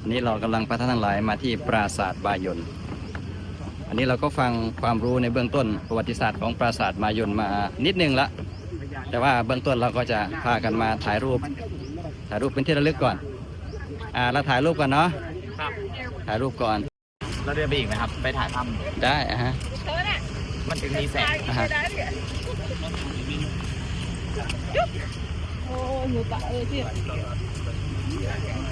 อันนี้เรากำลังพาท่านทั้งหลายมาที่ปราสาทบายนอันนี้เราก็ฟังความรู้ในเบื้องต้นประวัติศาสตร์ของปราสาทบายนมานิดนึงละ แต่ว่าเบื้องต้นเราก็จะพากันมาถ่ายรูป ถ่ายรูปเป็นที่ระลึกก่อน อ่าเราถ่ายรูปก่อนเนาะครับถ่ายรูปก่อน เราเดินไปอีกไหมครับ ไปถ่ายถ้ได้อะฮะำมันถึงมีแสงอะฮะอัน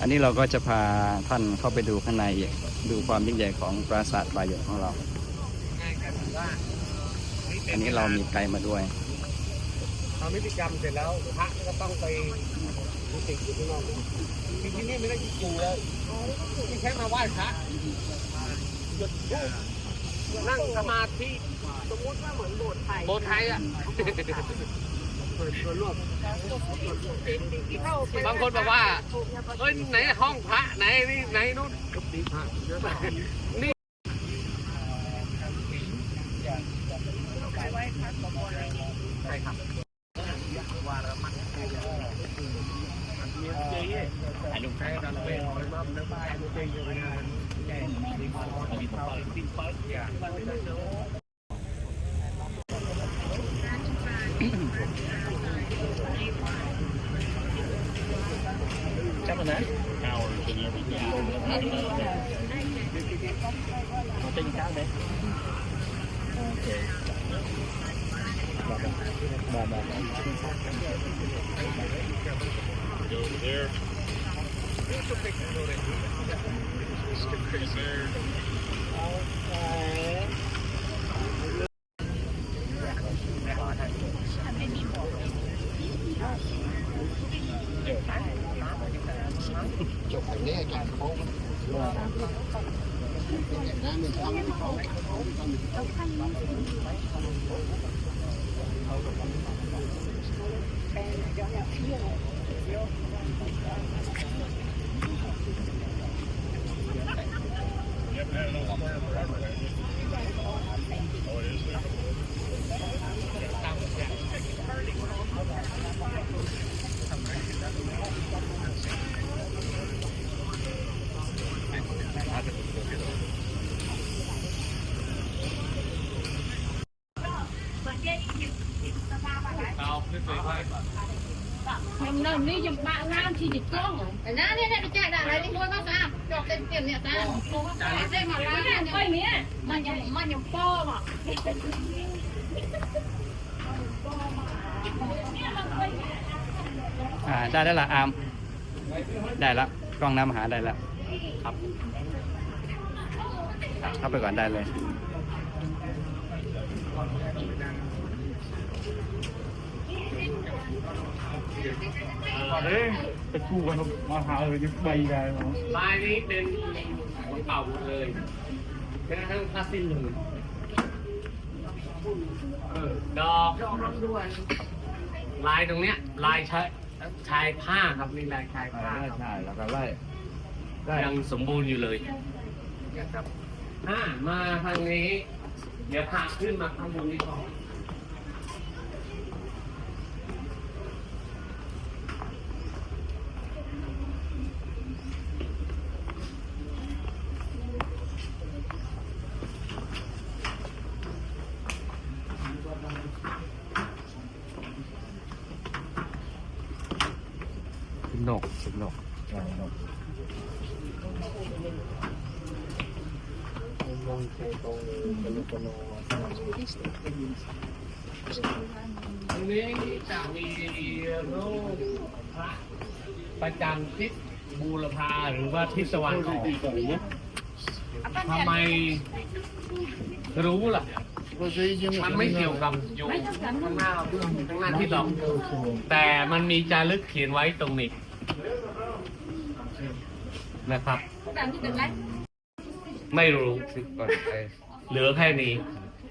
อันนี้เราก็จะพาท่านเข้าไปดูข้างในอีกดูความยิ่งใหญ่ของปราสาทบายนของเรา อันนี้เรามีไกด์มาด้วยทำพิธีกรรมเสร็จแล้วพระก็ต้องไปมีติอยู่ข้างนอกจริงๆนี่ไม่ได้อยู่แล้วนี่แค่มาไหว้พระหยุด นั่งสมาธิสมมติว่าเหมือนโบสถ์ไทยโบสถ์ไทยอะบางคนบอกว่าเฮ้ยไหนห้องพระไหนนี่ไหนนู่น Okay. นี่ Nhầm nồng đi nhầm bạn ngang thì dịch con rồi. Ở nãy đây đây chạy lại lấy đi mua nó sao? Chọc tên tiền nhẹ ta. Ở đây mà lá nhầm quay mía. Mà nhầm mà nhầm po mà. อ่าได้แล้วล่ะอามได้แล้วกล้องน้ำหาได้แล้วครับเข้าไปก่อนได้เลย เฮ้ยไปกู้กันมาหาเลยยังไปได้หรอลายนี้เป็นของเก่าหมดเลยเป็นทั้งพลาสติกเลยเออดอกลายตรงเนี้ย ลายชายชายผ้าครับนี่ลายชายผ้าครับใช่แล้วก็ไล่ยังสมบูรณ์อยู่เลยนะครับอ่ามาทางนี้ เดี๋ยวพาขึ้นมาข้างบนนี้ก่อน นกนกตรงนี้จะมีรูปพระประจำทิศบูรพาหรือว่าทิศตะวันออกทำไมรู้ล่ะ มันไม่เกี่ยวกับอยู่ข้างหน้าข้างหน้าที่หรอกแต่มันมีจารึกเขียนไว้ตรงนี้ นะครับ Làm như đừng lấy. ไม่รู้เหลือแค่นี้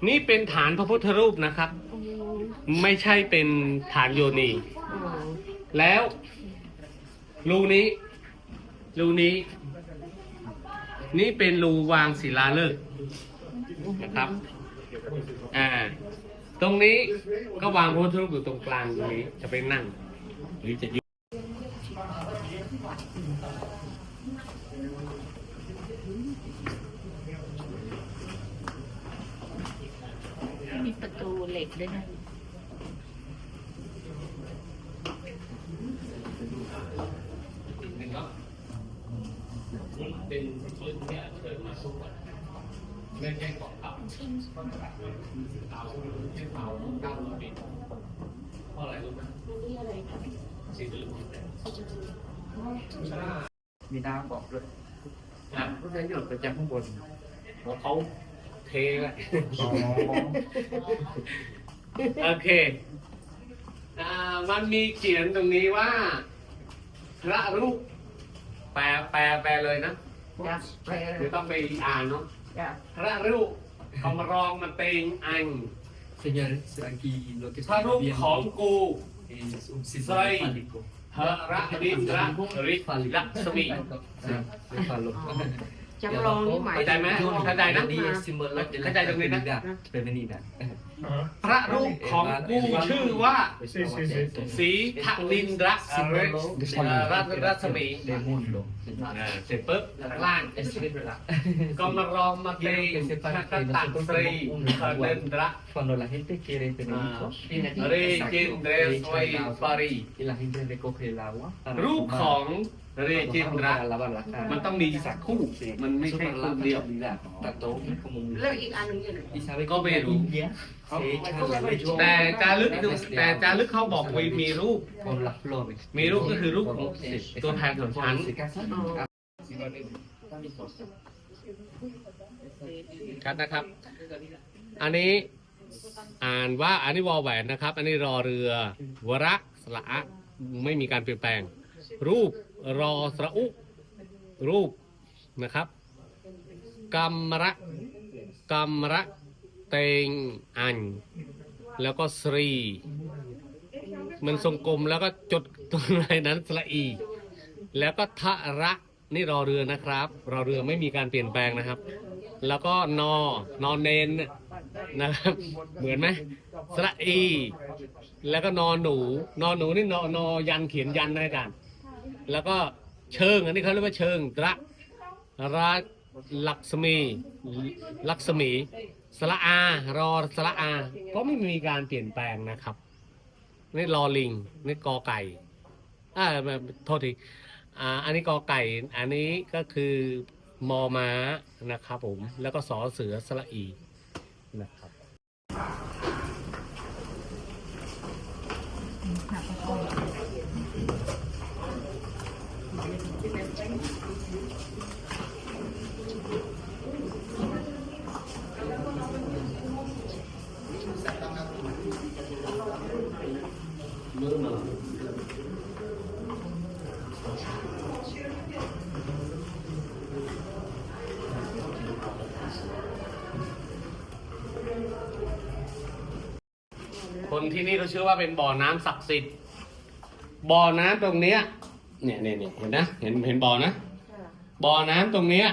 นี่เป็นฐานพระพุทธรูปนะครับ ไม่ใช่เป็นฐานโยนี แล้วรูนี้รูนี้ นี่เป็นรูวางศิลาฤกษ์นะครับ อ่า ตรงนี้ก็วางพระพุทธรูปอยู่ตรงกลางตรงนี้จะไปนั่งหรือจะยืน มีประตูเหล็กด้วยนะเป็นพื้นที่เชิญมาสู้กันไม่ใช่เกาะทับเอาเช่นเอาเก้าปีเพราะอะไรรู้ไหมสิ่งที่รู้ มีน้ำบอกด้วยนะผู้ใช้หยดไปจากข้างบนเพราะเขาเทไว้โอเคอ่ามันมีเขียนตรงนี้ว่า พระรูปแปลแปลแปลเลยนะจ้ะไปเดี๋ยวต้องไปอ่านเนาะจ้ะพระรูปคำรองมันเตงอัง Señores, aquí lo que พระ estamos รูป viendo ของกู es un símbolo Soy- fálico. พระดินระริลักษมี Sí, de falo. จำลองนี่หมายเข้าใจไหม เข้าใจนะ Ini es símbolo de la เข้าใจตรงนี้นะ feminidad. femenina. พระรูปของกูชื่อว่า Sí, sí, sí. สีทลินระ Símbolo รัตรัศมี de mundo. อ่าเสร็จปุ๊บข้างล่าง Es verdad. ก็มารองมาเตงพระตักตรีพระเดนระ Cuando la gente quiere tener Ah. hijos, viene aquí. เร Exacto. จินเรส Le ไว echan agua ปารี Y la gente recoge el agua. para รูป tomar. ของเรจินระ Para lavar la cara. มันต้องมีสักคู่ มันไม่ใช่ Eso para คู่ la เดียว fertilidad. Tanto hombre como mujer. แล้วอีกอันหนึงอยู่ไหน Y sabe Có que về la đủ. India แต่จารึกแต่จารึกเขาบอกว่ามีรูป มีรูปก็คือรูปของตัวแทนของฉันครับนะครับ อันนี้อ่านว่าอันนี้วอแหวนนะครับ อันนี้รอเรือ วระสระอะไม่มีการเปลี่ยนแปลง รูปรอสระอุ รูปนะครับกรรมระกรรมระ เตงอัน แล้วก็สรี มันทรงกลมแล้วก็จดตรงไหนนั้นสระอี แล้วก็ทะระนี่รอเรือนะครับ รอเรือไม่มีการเปลี่ยนแปลงนะครับ แล้วก็นอนอนเนนนะครับ เหมือนไหมสระอี แล้วก็นอนหนู นอนหนูนี่นอนอยันเขียนยันนะอาจารย์แล้วก็เชิง อันนี้เขาเรียกว่าเชิงระราลักษมีลักษมี สระอา รอสระอา ก็ไม่มีการเปลี่ยนแปลงนะครับนี่รอลิงนี่กอไก่อ่าโทษทีอ่าอันนี้กอไก่ อันนี้ก็คือมอม้านะครับผม แล้วก็สอเสือสระอีนะครับ คนที่นี่เขาเชื่อว่าเป็นบ่อน้ำศักดิ์สิทธิ์บ่อน้ำตรงเนี้ย เนี่ยเนี่ยเนี่ยเห็นนะเห็นเห็นบ่อนะบ่อน้ำตรงเนี้ย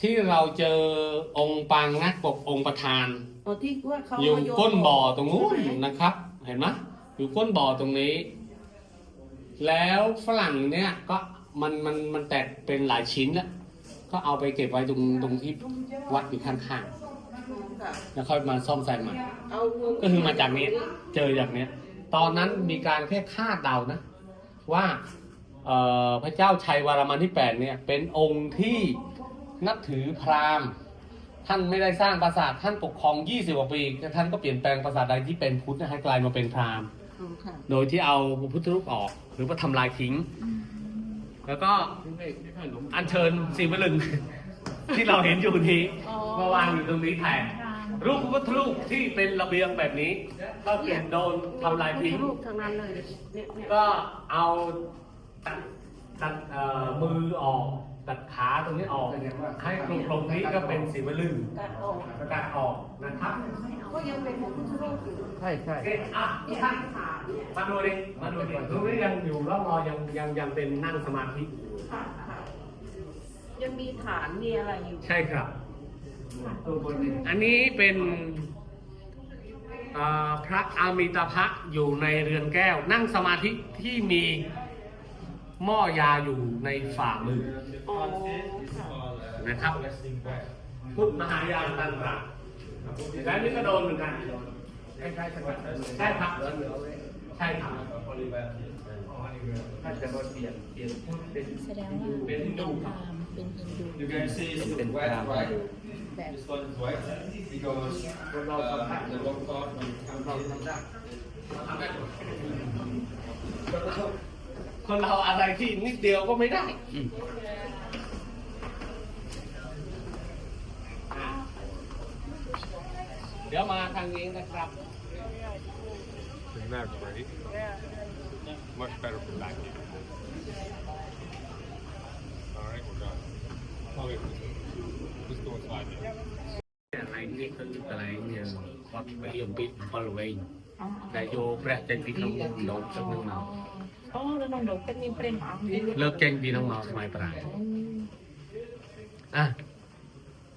ที่เราเจอองค์ปางนักปกองค์ประธานอ๋อที่ว่าเขาอยู่มาโนก้นบ่อตรงนู้นนะครับ เห็นไหมอยู่ก้นบ่อตรงนี้ แล้วฝรั่งเนี่ยก็มันมันมันแตกเป็นหลายชิ้นแล้วก็เอาไปเก็บไว้ตรงตรงที่วัดอยู่ข้าง ค่ะๆแล้วค่อยมาซ่อมแซมใหม่เอาเงินก็คือมาจากนี้เจอจากเนี้ย ตอนนั้นมีการแค่คาดเดานะ ว่าเอ่อพระเจ้าชัยวรมันที่แปดเนี่ย เป็นองค์ที่นับถือพราหมณ์ ท่านไม่ได้สร้างปราสาทท่านปกครอง 20กว่าปีท่านก็เปลี่ยนแปลงปราสาทใดที่เป็นพุทธให้กลายมาเป็นพราหมณ์อ๋อค่ะโดยที่เอาพระพุทธรูปออก หรือว่าทำลายทิ้ง แล้วก็อัญเชิญสีมะลึง ที่เราเห็นอยู่นี้มาวางอยู่ตรงนี้แทน รูปพระพุทธรูปที่เป็นระเบียงแบบนี้ ก็เปลี่ยนโดนทำลายทิ้ง รูปทางนั้นเลยเนี่ยเนี่ยก็เอาตัดตัดเอ่อมือออก ตัดขาตรงนี้ออก ให้กลมๆนี้ก็เป็นสีมะลึงตัดออกประกาศออกนะครับก็ยังเป็นพระพุทธรูปอยู่ใช่ใช่โอเคอะทุกท่านมาดูดิมาดูดิตรงนี้ยังอยู่ร่องรอยยังยังยังเป็นนั่งสมาธิอยู่ค่ะค่ะยังมีฐานมีอะไรอยู่ ใช่ครับ อันนี้เป็นอ่าพระอามิตาภะอยู่ในเรือนแก้ว นั่งสมาธิที่มีหม้อยาอยู่ในฝ่ามือนะครับพุทธมหายานตันตระและนี่ก็โดนเหมือนกันใช่ใช่ใช่ครับใช่ครับถ้าจะเปลี่ยนเปลี่ยนพูดเป็นแสดงว่าเป็นฮินดูตามเป็นฮินดู You can see it's เป็น white, ตาม right? แบบ This one is white because uh, the long part will come in. คนเราอะไรที่นิดเดียวก็ไม่ได้อืมเดี๋ยวมาทางนี้นะครับ Isn't that great? Much better for back here. All right, we're done. Oh, wait, let's go inside here. อะไรนี่คืออะไรเนี่ยวัดไปยมปิดบริเวณแต่โยแปรเจนที่น้องโดนสักนึงเนาะอ๋อแล้วน้องดอกเป็นมีเปรมอ่างดีเลิกเจนที่น้องเราสมัยปลายอะ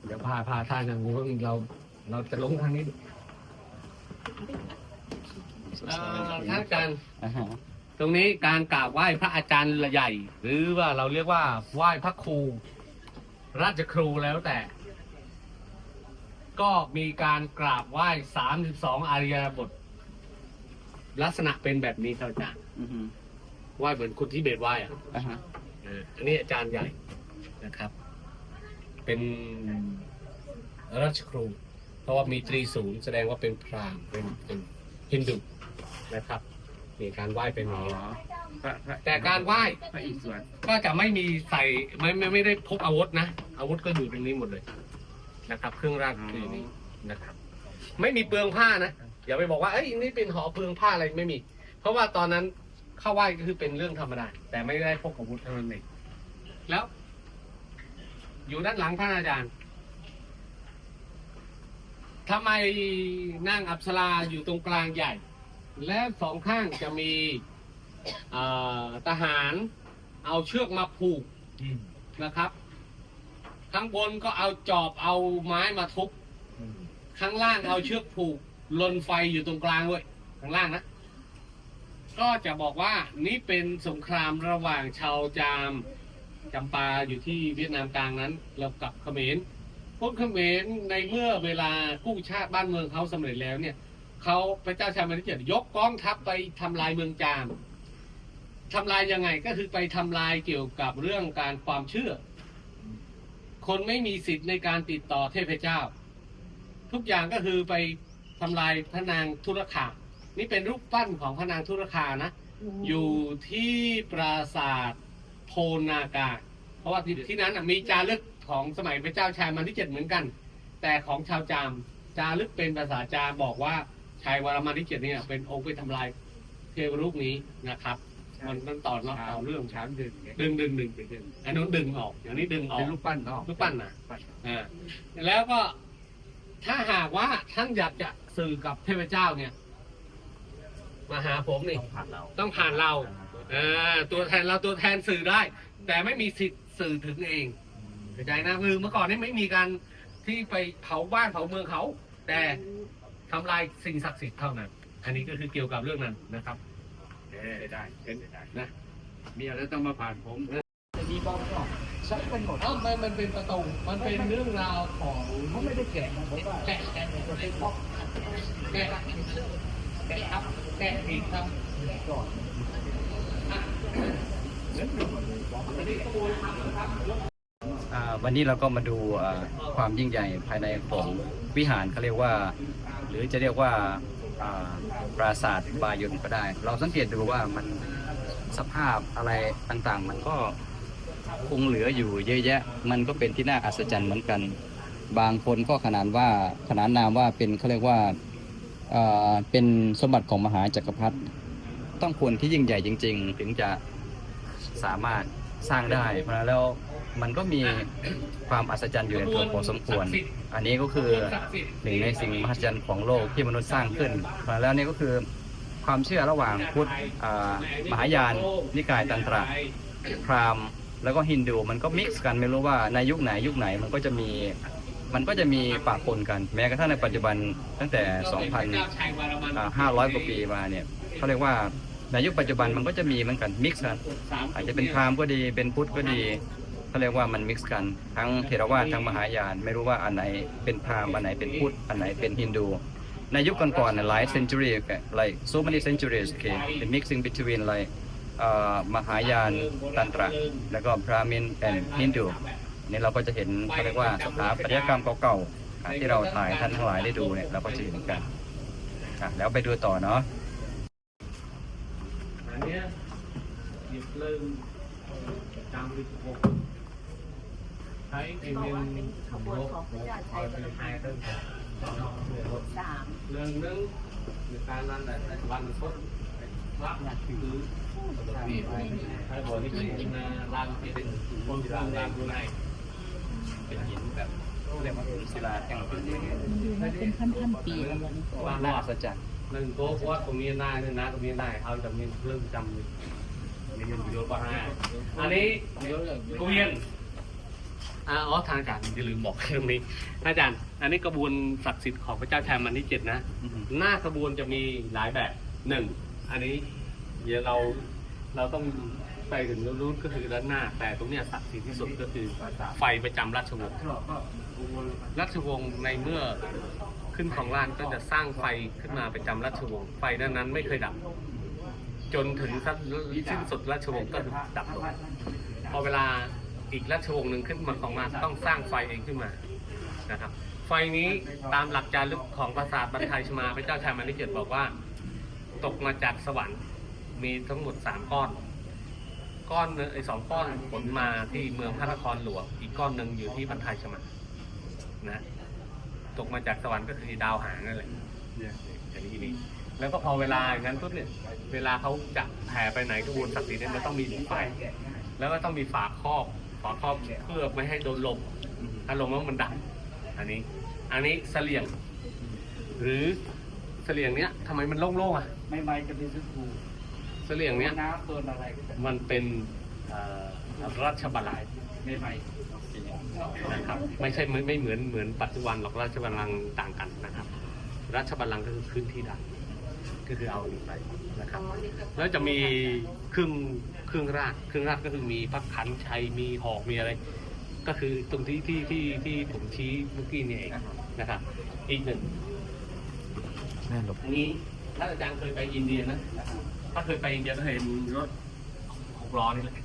เดี๋ยวพาพาท่านอย่างนู้นเราเราจะลงทางนี้ดูเอ่อท่านอาจารย์อ่าฮะตรงนี้การกราบไหว้พระอาจารย์ใหญ่ หรือว่าเราเรียกว่าไหว้พระครู ราชครูแล้วแต่ ก็มีการกราบไหว้สามสิบสองอาริยบท ลักษณะเป็นแบบนี้ครับอาจารย์อือฮึไหว้เหมือนคุณที่เบตไหว้อะอ่าฮะเอออันนี้อาจารย์ใหญ่นะครับ เป็นราชครู เพราะว่ามีตรีศูนย์แสดงว่าเป็นพราหมณ์เป็นเป็นฮินดูนะครับ มีการไหว้เป็นอย่างนี้พระพระแต่การไหว้พระอิศวรก็จะไม่มีใส่ไม่ไม่ไม่ได้พกอาวุธนะอาวุธก็อยู่ตรงนี้หมดเลยนะครับ เครื่องราชคือนี้นะครับ ไม่มีเปลืองผ้านะอย่าไปบอกว่าเอ้ยนี่เป็นหอเปลืองผ้าอะไรไม่มี เพราะว่าตอนนั้นเข้าไหว้ก็คือเป็นเรื่องธรรมดาแต่ไม่ได้พกอาวุธเท่านั้นเองแล้ว อยู่ด้านหลังท่านอาจารย์ทำไมนั่งอับสราอยู่ตรงกลางใหญ่ และสองข้างจะมีเอ่อทหารเอาเชือกมาผูกนะครับ ข้างบนก็เอาจอบเอาไม้มาทุบข้างล่างเอาเชือกผูกลนไฟอยู่ตรงกลางด้วยข้างล่างนะ ก็จะบอกว่านี่เป็นสงครามระหว่างชาวจามจำปาอยู่ที่เวียดนามกลางนั้นแล้วกับเขมรพวกเขมรในเมื่อเวลากู้ชาติบ้านเมืองเขาสำเร็จแล้วเนี่ย เขาพระเจ้าชายมันที่เจ็ดยกกองทัพไปทำลายเมืองจามทำลายยังไงก็คือไปทำลายเกี่ยวกับเรื่องการความเชื่อ คนไม่มีสิทธิ์ในการติดต่อเทพเจ้า ทุกอย่างก็คือไปทำลายพระนางธุรคานี่เป็นรูปปั้นของพระนางธุรคานะ อยู่ที่ปราสาทโพนากา เพราะว่าที่ที่นั้นน่ะมีจารึกของสมัยพระเจ้าชายมันที่เจ็ดเหมือนกัน แต่ของชาวจามจารึกเป็นภาษาจามบอกว่า ชายวรมันที่เจ็ดเนี่ยเป็นองค์ไปทำลายเทวรูปนี้นะครับ มันมันต่อเนาะเอาเรื่องช้างดึงดึงดึงดึงดึงอันนู้นดึงออกอันนี้ดึงออกเป็นรูปปั้นเนาะรูปปั้นนะอ่าแล้วก็ถ้าหากว่าท่านอยากจะสื่อกับเทพเจ้าเนี่ยมาหาผมนี่ผ่านเราต้องผ่านเราเออตัวแทนเราตัวแทนสื่อได้ แต่ไม่มีสิทธิ์สื่อถึงเองเข้าใจนะคือเมื่อก่อนนี่ไม่มีการที่ไปเผาบ้านเผาเมืองเขา แต่ ทำลายสิ่งศักดิ์สิทธิ์เท่านั้น อันนี้ก็คือเกี่ยวกับเรื่องนั้นนะครับเอ้ยได้เป็นได้นะมีอะไรต้องมาผ่านผมมีบอมก็ใช้กันหมดเอ้ามันมันเป็นประตูมันเป็นเรื่องราวของเขาไม่ได้แกะผมว่าแกะแกะแกะแกะแกะแกะครับแกะผิดครับก่อนอันนี้ขบวนทัพนะครับอ่าวันนี้เราก็มาดูอ่าความยิ่งใหญ่ภายในของวิหารเขาเรียกว่าห รือจะเรียกว่าปราสาทบายนก็ได้ เราสังเกตดูว่ามันสภาพอะไรต่างๆ มันก็คงเหลืออยู่เยอะแยะ มันก็เป็นที่น่าอัศจรรย์เหมือนกัน บางคนก็ขนานว่าขนานนามว่าเป็นเขาเรียกว่าเป็นสมบัติของมหาจักรพรรดิต้องคนที่ยิ่งใหญ่จริง ๆ ถึงจะสามารถสร้างได้เพราะแล้ว มันก็มีความอัศจรรย์อยู่ในตัวพอสมควร อันนี้ก็คือหนึ่งในสิ่งมหัศจรรย์ของโลกที่มนุษย์สร้างขึ้นเพราแล้วนี่ก็คือความเชื่อระหว่างพุทธมหายาน นิกายตันตระพราหมณ์แล้วก็ฮินดูมันก็มิกซ์กันไม่รู้ว่าในยุคไหนยุคไหนมันก็จะมีมันก็จะมีปะปนกัน แม้กระทั่งในปัจจุบันตั้งแต่ 2,500 กว่าปีมาเนี่ยเขาเรียกว่าในยุคปัจจุบันมันก็จะมีเหมือนกันมิกซ์กันอาจจะเป็นพราหมณ์ก็ดีเป็นพุทธก็ดี เขาเรียกว่ามันมิกซ์กัน ทั้งเทรวาสทั้งมหายาน ไม่รู้ว่าอันไหนเป็นพราหมณ์อันไหนเป็นพุทธอันไหนเป็นฮินดูในยุคก่อนๆหลาย century like so many centuries okay the mixing between like มหายานตันตระแล้วก็พราหมิน and ฮินดูนี่เราก็จะเห็นเขาเรียกว่าสถาปัตยกรรมเก่าๆที่เราถ่ายท่านทั้งหลายได้ดูเนี่ยเราก็จะเห็นกันแล้วไปดูต่อเนาะอันนี้หยิบเริ่มจำดิบหก ใช้เป็นเงินขบวนของพระเจ้าชัยเป็นไทยเติมสามเรื่องนึงในการนั้นแหละวันพุธวัดคือนี่ให้บอกที่เป็นร้านที่เป็นคนร้านร้านดูในเป็นหินแบบเรียกว่าศิลาแห่งเป็นเป็นพันพันปีแล้วว่าน่าอัศจรรย์หนึ่งโต๊ะว่าตรงนี้ได้ด้วยนะตรงนี้ได้เอาจำเนียนเรื่องจำมีเงินอยู่เยอะกว่าห้าอันนี้เกวียน อ่าอ๋อทางอาจารย์อย่าลืมบอกตรงนี้อาจารย์ อันนี้กระบวนศักดิ์สิทธิ์ของพระเจ้าแทนมันที่เจ็ดนะอือฮึหน้าขบวนจะมีหลายแบบหนึ่งอันนี้เดี๋ยวเราเราต้องไปถึงรู้ก็คือด้านหน้า แต่ตรงเนี้ยศักดิ์สิทธิ์ที่สุดก็คือไฟประจำราชวงศ์ราชวงศ์ในเมื่อขึ้นของราชย์ก็จะสร้างไฟขึ้นมาประจำราชวงศ์ไฟนั้นนั้นไม่เคยดับ จนถึงสิ้นสุดราชวงศ์ก็ดับลงพอเวลา อีกราชวงศ์หนึ่งขึ้นมาของมาต้องสร้างไฟเองขึ้นมานะครับ ไฟนี้ตามหลักจารึกของปราสาทบรรทายชมาพระเจ้าชายมานิเจตบอกว่า ตกมาจากสวรรค์มีทั้งหมดสามก้อน ก้อนไอ้สองก้อนขนมาที่เมืองพระนครหลวงอีกก้อนหนึ่งอยู่ที่บรรทายชมานะตกมาจากสวรรค์ก็คือดาวหางนั่นแหละอันนี้นี่แล้วก็พอเวลาอย่างนั้นปุ๊บเนี่ย เวลาเขาจะแผ่ไปไหนกระบวนศักดิ์สิทธิ์เนี่ยมันต้องมีไฟ แล้วก็ต้องมีฝาครอบ ฝาครอบเพื่อไม่ให้โดนลมถ้าลมแล้วมันดับอันนี้ อันนี้เสลียง หรือเสลียงเนี้ยทำไมมันโล่งๆอะไม่ไม่จะเป็นสุกูเสลียงเนี้ยน้ำโดนอะไรก็จะมันเป็นเอ่อราชบัลลังก์ไม่ไม่นะครับไม่ใช่ไม่ไม่เหมือนเหมือนปัจจุบันหรอกราชบัลลังก์ต่างกันนะครับ ราชบัลลังก์ก็คือพื้นที่ดังก็คือเอานี้ไปนะครับ แล้วจะมีเครื่องเค รื่องราชเครื่องราชก็คือมีพระขันชัยมีหอกมีอะไร ก็คือตรงที่ที่ที่ที่ผมชี้เมื่อกี้นี่เองนะครับอีกหนึ่งแม่หลบอันนี้ถ้าอาจารย์เคยไปอินเดียนะถ้าเคยไปอินเดียก็เห็นรถหกล้อนี่แหละ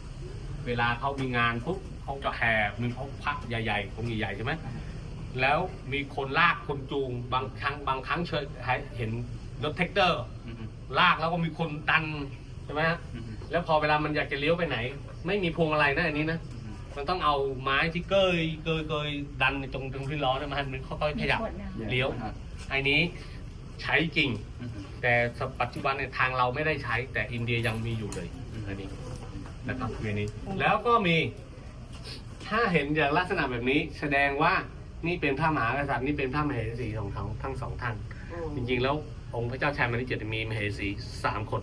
เวลาเขามีงานปุ๊บเขาจะแห่มีเขาพักใหญ่ๆคงใหญ่ๆใช่ไหมแล้วมีคนลากคนจูงบางครั้งบางครั้งเชยเห็นรถแท็กเตอร์ลากแล้วก็มีคนดันใช่ไหมฮะ แล้วพอเวลามันอยากจะเลี้ยวไปไหน ไม่มีพวงอะไรนะอันนี้นะ มันต้องเอาไม้ที่เกยเกยเกยดันตรงตรงที่ล้อนะมันมันค่อยๆขยับเลี้ยวอันนี้ใช้จริง แต่ปัจจุบันในยทางเราไม่ได้ใช้ แต่อินเดียยังมีอยู่เลยอันนี้นะครับอันนี้ แล้วก็มี ถ้าเห็นอย่างลักษณะแบบนี้ แสดงว่านี่เป็นพระมหากษัตริย์นี่เป็นพระมเหสีของทั้งทั้งสองท่าน จริงๆ แล้วองค์พระเจ้าชัยมณีเจตมีมเหสีสามคน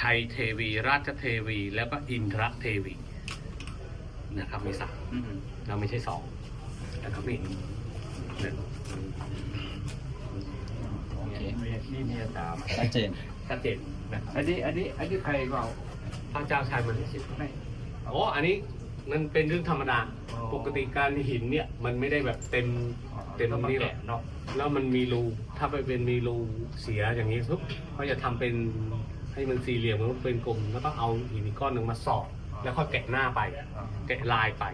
ชัยเทวี ราชเทวี แล้วก็อินทรเทวีนะครับมีสามเราไม่ใช่สองนะครับนี่หนึ่งโอเคนี่มีสามชัดเจนชัดเจนนะครับอันนี้อันนี้อันนี้ใครเปล่าพระเจ้าชัยมณีเจตไม่โอ้อันนี้มันเป็นเรื่องธรรมดาอ๋อปกติการหินเนี่ย มันไม่ได้แบบเต็มเต็มนี่หรอกเนาะแล้วมันมีรูถ้าไปเป็นมีรูเสียอย่างนี้ปุ๊บเขาจะทำเป็น ให้มันสี่เหลี่ยมมันเป็นกลมแล้วก็เอาหินอีกก้อนหนึ่งมาสอดแล้วค่อยแกะหน้าไป แกะลายไป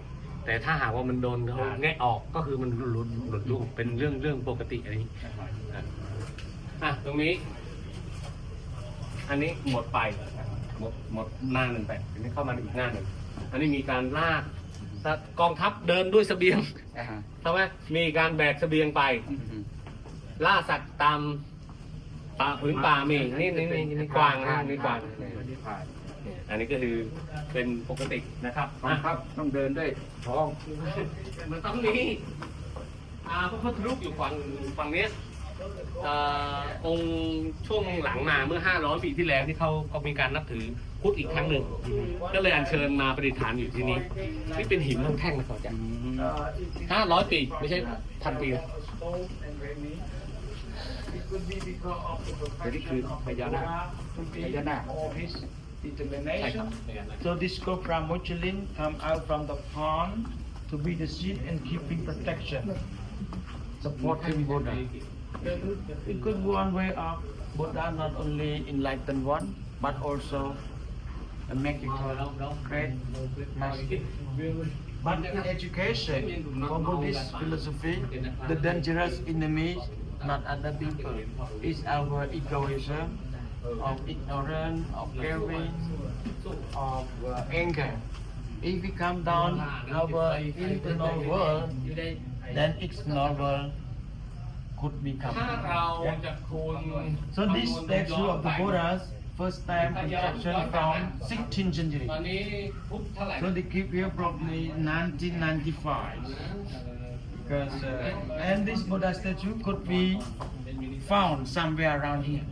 แต่ถ้าหากว่ามันโดนเขาแงะออกก็คือมันหลุดหลุดรูปเป็นเรื่องเรื่องปกติอันนี้อะอะตรงนี้ อันนี้หมดไปหมดหมดหน้าหนึ่งไปอันนี้เข้ามาอีกหน้าหนึ่งอันนี้มีการลากถ้ากองทัพเดินด้วยเสบียงอ่าฮะใช่ไหมมีการแบกเสบียงไปอืมล่าสัตว์ตาม ป่าพื้นป่ามีนี่นี่นี่นี่กวางนะนี่กวางอันนี้ผ่านอันนี้ก็คือเป็นปกตินะครับต้องครับต้องเดินด้วยท้องมันต้องมีอ่าพระพุทธรูปอยู่ฝั่งฝั่งเนี้ยเอ่อองค์ช่วงหลังมาเมื่อ 500 ปีที่แล้วที่เขาเขามีการนับถือพุทธอีกครั้งหนึ่ง ก็เลยอัญเชิญมาประดิษฐานอยู่ที่นี่นี่เป็นหินทั้งแท่งนะครับอาจารย์ห้าร้อยปีไม่ใช่พันปีนะ แต่นี่คือพญานาค could be Pajana. of his ใช่ครับ determination. พญานาค So this cobra Michelin come out from the pond to be the seed and keeping protection. Supporting Buddha. It could be one way of Buddha not only enlighten one, but also uh, make it great master. But in education, for Buddhist philosophy, the dangerous enemy, not other people. It's our egoism, of ignorance, of craving, of uh, anger. If we come down our internal world, then external world could become. Yeah. So this statue of the Buddhas first time construction from 16th century. So they keep here probably 1995. Because uh, and this Buddha statue could be found somewhere around here.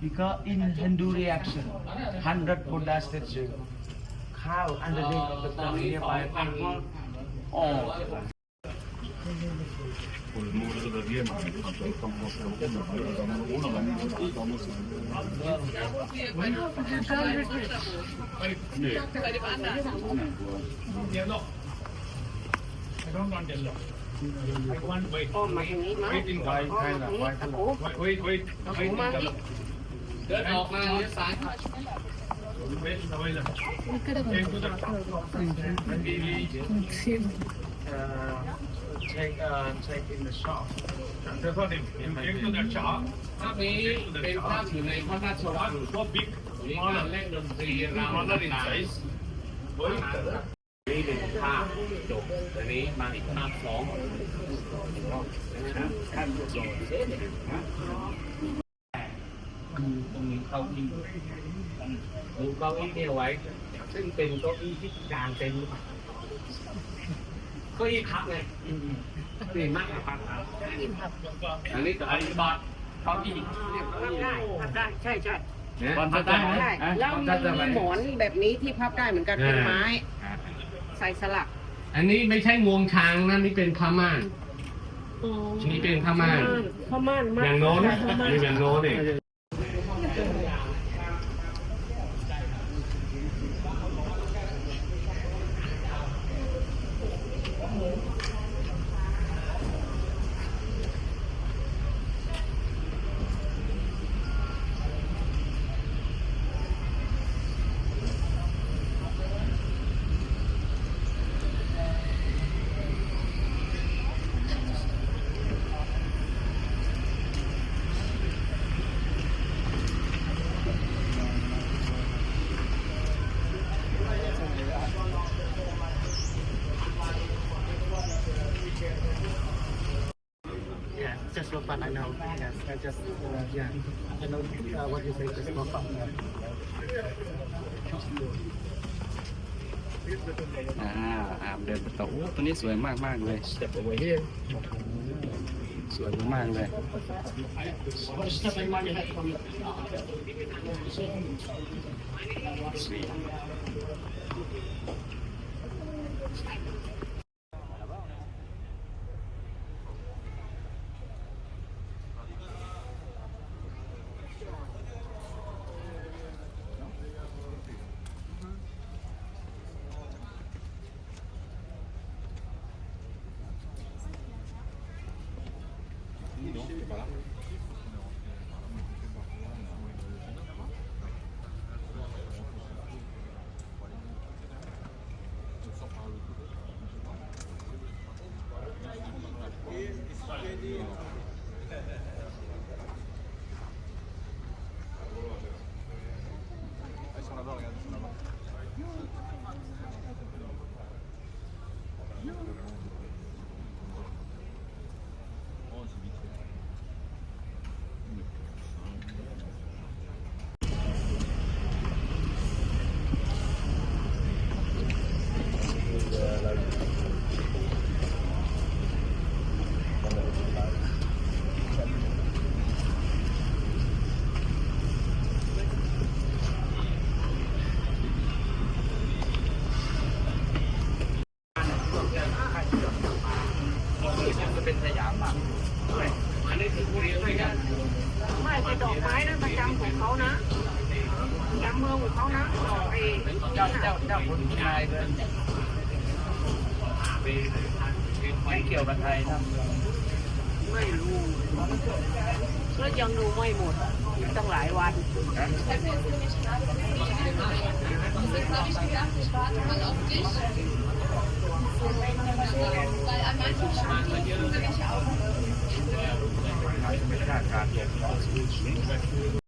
Because in Hindu reaction, 100 Buddha statue cow underneath of the ground nearby temple. Oh, เดินออกมาเลี้ยวซ้าย uh, take uh, take in the shop. ภาพนี้เป็นภาพอยู่ในพระราชวังมีการเล่นดนตรีรำต่างๆ นี่เป็นภาพจบอันนี้มาอีกภาพสองขั้นจบคือตรงนี้เก้าอี้ดูเก้าอี้เนี่เอาไว้ ซึ่งเป็นเก้าอี้ที่กลางเต็นท์เก้าอี้พักไงดีมากกว่ากครับอันนี้ก็อันนี้บอดเก้าอี้พับได้พับได้ใช่ใช่เนี่ยพักได้แล้วมีหมอนแบบนี้ที่พับได้เหมือนกันเป็นไม้ ใส่สลักอันนี้ไม่ใช่งวงช้างนะนี่เป็นผ้าม่านนี่เป็นผ้าม่านผ้าม่านมากอย่างโน้นผ้าม่านนี่อย่างโน้นนี่ Yeah, just for fun, I know. Yes, I just, uh, yeah, I know uh, what you say, just for fun. อ่าอามเดินไปต่อโอ้ตัวนี้สวยมากมากๆเลย Step over here. สวยมากๆเลย Step in my head from เ cara.